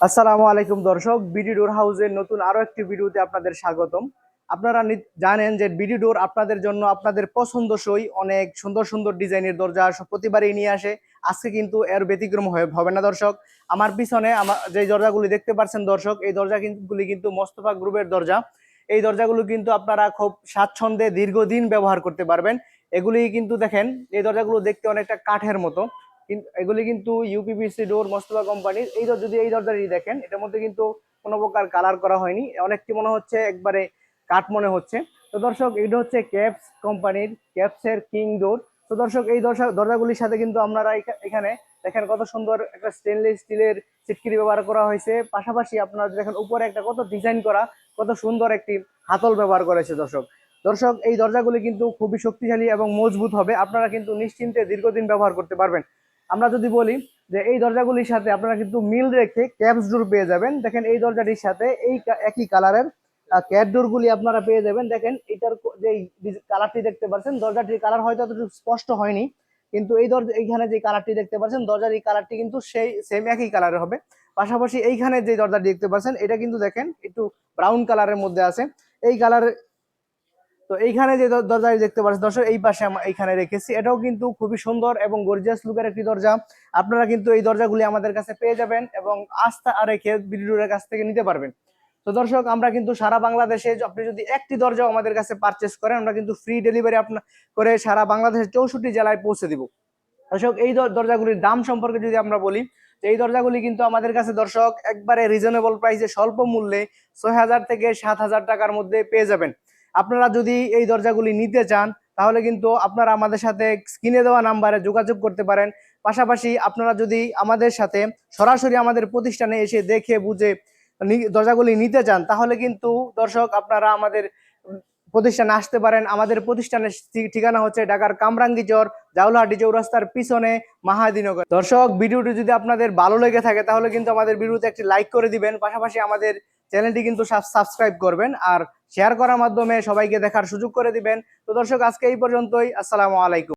আসসালামু আলাইকুম দর্শক, বিডি ডোর হাউসের নতুন আরও একটি ভিডিওতে আপনাদের স্বাগতম। আপনারা জানেন যে বিডি ডোর আপনাদের জন্য আপনাদের পছন্দসই অনেক সুন্দর সুন্দর ডিজাইনের দরজা প্রতিবারই নিয়ে আসে। আজকে কিন্তু এর ব্যতিক্রম হবে না দর্শক। আমার পিছনে আমার যে দরজাগুলি দেখতে পাচ্ছেন দর্শক, এই দরজা কিন্তু- মোস্তফা গ্রুপের দরজা। এই দরজাগুলো কিন্তু আপনারা খুব স্বাচ্ছন্দ্যে দীর্ঘদিন ব্যবহার করতে পারবেন। এগুলি কিন্তু দেখেন, এই দরজাগুলো দেখতে অনেকটা কাঠের মতো। এগুলি কিন্তু ইউপিপিসি ডোর মোস্তফা কোম্পানির এই যদি এই দরজাটি দেখেন, এটার মধ্যে কিন্তু কোনো প্রকার কালার করা হয়নি। অনেকটি মনে হচ্ছে একবারে কাঠ মনে হচ্ছে। তো দর্শক এটা হচ্ছে ক্যাপস কোম্পানির ক্যাপসের কিং ডোর তো দর্শক, এই দরজা দরজাগুলির সাথে কিন্তু আপনারা এখা- এখানে দেখেন কত সুন্দর একটা স্টেনলেস স্টিলের চিটকিরি ব্যবহার করা হয়েছে। পাশাপাশি আপনারা দেখেন উপরে একটা কত ডিজাইন করা, কত সুন্দর একটি হাতল ব্যবহার করেছে দর্শক। দর্শক, এই দরজাগুলি কিন্তু খুবই শক্তিশালী এবং মজবুত হবে। আপনারা কিন্তু নিশ্চিন্তে দীর্ঘদিন ব্যবহার করতে পারবেন। আমরা যদি বলি যে এই দরজাগুলির সাথে আপনারা কিন্তু মিল রেখে ক্যাপস ডোর পেয়ে যাবেন। দেখেন এই দরজাটির সাথে এই একই কালারের ক্যাট ডোর গুলি আপনারা পেয়ে যাবেন। দেখেন এটার যে কালারটি দেখতে পাচ্ছেন, দরজাটির কালার হয়তো এতটুকু স্পষ্ট হয়নি, কিন্তু এই দরজা, এইখানে যে কালারটি দেখতে পাচ্ছেন, দরজার এই কালারটি কিন্তু সেই সেম একই কালারের হবে। পাশাপাশি এইখানে যে দরজাটি দেখতে পাচ্ছেন, এটা কিন্তু দেখেন একটু ব্রাউন কালারের মধ্যে আছে। এই কালার তো এইখানে যে দর- দরজাটি দেখতে পাচ্ছেন, দর্শক, এই পাশে আমরা এইখানে রেখেছি। এটাও কিন্তু খুবই সুন্দর এবং গর্জিয়াস লুকের একটি দরজা। আপনারা কিন্তু এই দরজাগুলি আমাদের কাছে পেয়ে যাবেন এবং আস্থা রেখে বিডিডোরের কাছ থেকে নিতে পারবেন। তো দর্শক, আমরা কিন্তু সারা বাংলাদেশে আপনি যদি একটি দরজাও আমাদের কাছে পারচেস করেন, আমরা কিন্তু ফ্রি ডেলিভারি আপনার করে সারা বাংলাদেশের চৌষট্টি জেলায় পৌঁছে দিব। দর্শক, এই দর- দরজাগুলির দাম সম্পর্কে যদি আমরা বলি এই দরজাগুলি কিন্তু আমাদের কাছে, দর্শক, একবারে রিজনেবল প্রাইসে স্বল্প মূল্যে ছয় হাজার থেকে সাত হাজার টাকার মধ্যে পেয়ে যাবেন। আপনারা যদি এই দরজাগুলি নিতে চান, তাহলে কিন্তু আপনারা আমাদের সাথে স্ক্রিনে দেওয়া নাম্বারে যোগাযোগ করতে পারেন। পাশাপাশি আপনারা যদি আমাদের সাথে সরাসরি আমাদের প্রতিষ্ঠানে এসে দেখে বুঝে দরজাগুলি নিতে চান, তাহলে কিন্তু দর্শক আপনারা আমাদের প্রতিষ্ঠানে আসতে পারেন। আমাদের প্রতিষ্ঠানের ঠিকানা হচ্ছে ঢাকার কামরাঙ্গি চর, জাউলাহাটি চৌরাস্তার পিছনে মাহাদিনগর। দর্শক, ভিডিওটি যদি আপনাদের ভালো লেগে থাকে, তাহলে কিন্তু আমাদের ভিডিওতে একটি লাইক করে দিবেন। পাশাপাশি আমাদের চ্যানেলটি কিন্তু সাবস্ক্রাইব করবেন। আর শেয়ার করার মাধ্যমে সবাইকে দেখার সুযোগ করে দিবেন। তো দর্শক, আজকে এই পর্যন্তই। আসসালামু আলাইকুম।